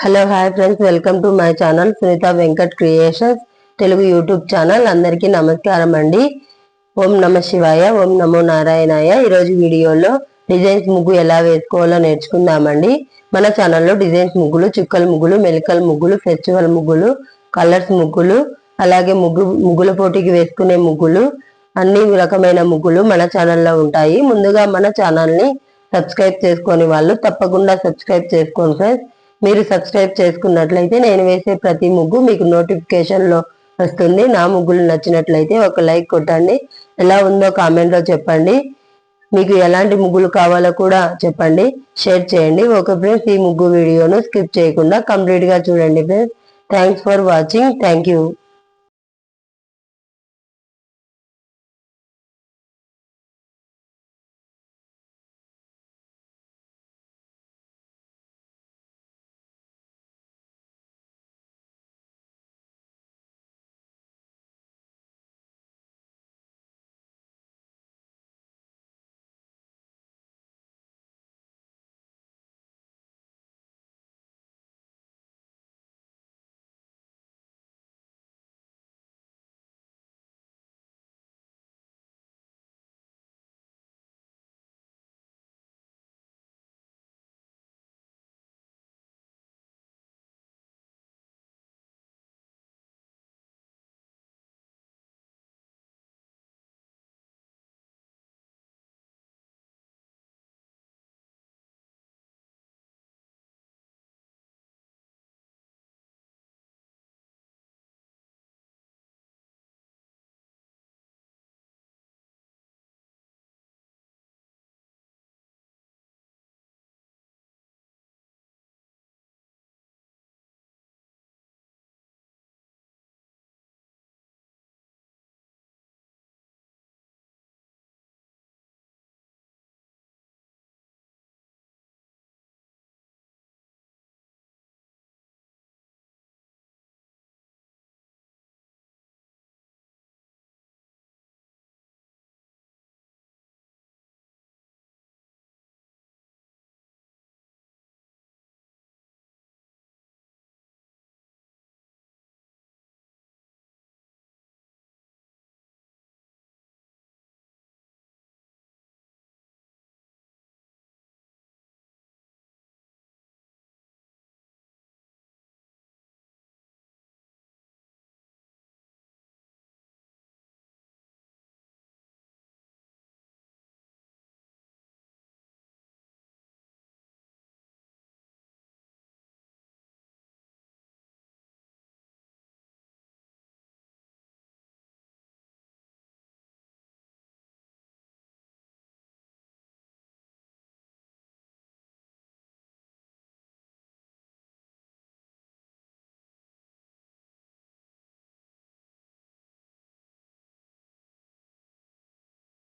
Hello hi friends welcome to my channel Sunitha Venkat creations Telugu YouTube channel అందరికీ నమస్కారం అండి ఓం నమ శివాయ ఓం నమో నారాయణాయ ఈరోజు వీడియోలో డిజైన్స్ ముగ్గు ఎలా వేసుకోవాలో నేర్చుకుందామండి మన ఛానల్లో డిజైన్స్ ముగ్గులు చుక్కల ముగ్గులు మెలికల ముగ్గులు ఫెస్టివల్ ముగ్గులు కలర్స్ ముగ్గులు అలాగే ముగ్గు ముగ్గుల పోటీకి వేసుకునే ముగ్గులు అన్ని రకమైన ముగ్గులు మన ఛానల్లో ఉంటాయి. ముందుగా మన ఛానల్ని సబ్స్క్రైబ్ చేసుకొని వాళ్ళు తప్పకుండా సబ్స్క్రైబ్ చేసుకోండి ఫ్రెండ్స్ మీరు సబ్స్క్రైబ్ చేసుకున్నట్లయితే నేను వేసే ప్రతి ముగ్గు మీకు నోటిఫికేషన్లో వస్తుంది. నా ముగ్గులు నచ్చినట్లయితే ఒక లైక్ కొట్టండి. ఎలా ఉందో కామెంట్లో చెప్పండి. మీకు ఎలాంటి ముగ్గులు కావాలో కూడా చెప్పండి. షేర్ చేయండి. ఒక ఫ్రెండ్స్ ఈ ముగ్గు వీడియోను స్కిప్ చేయకుండా కంప్లీట్గా చూడండి friends thanks for watching thank you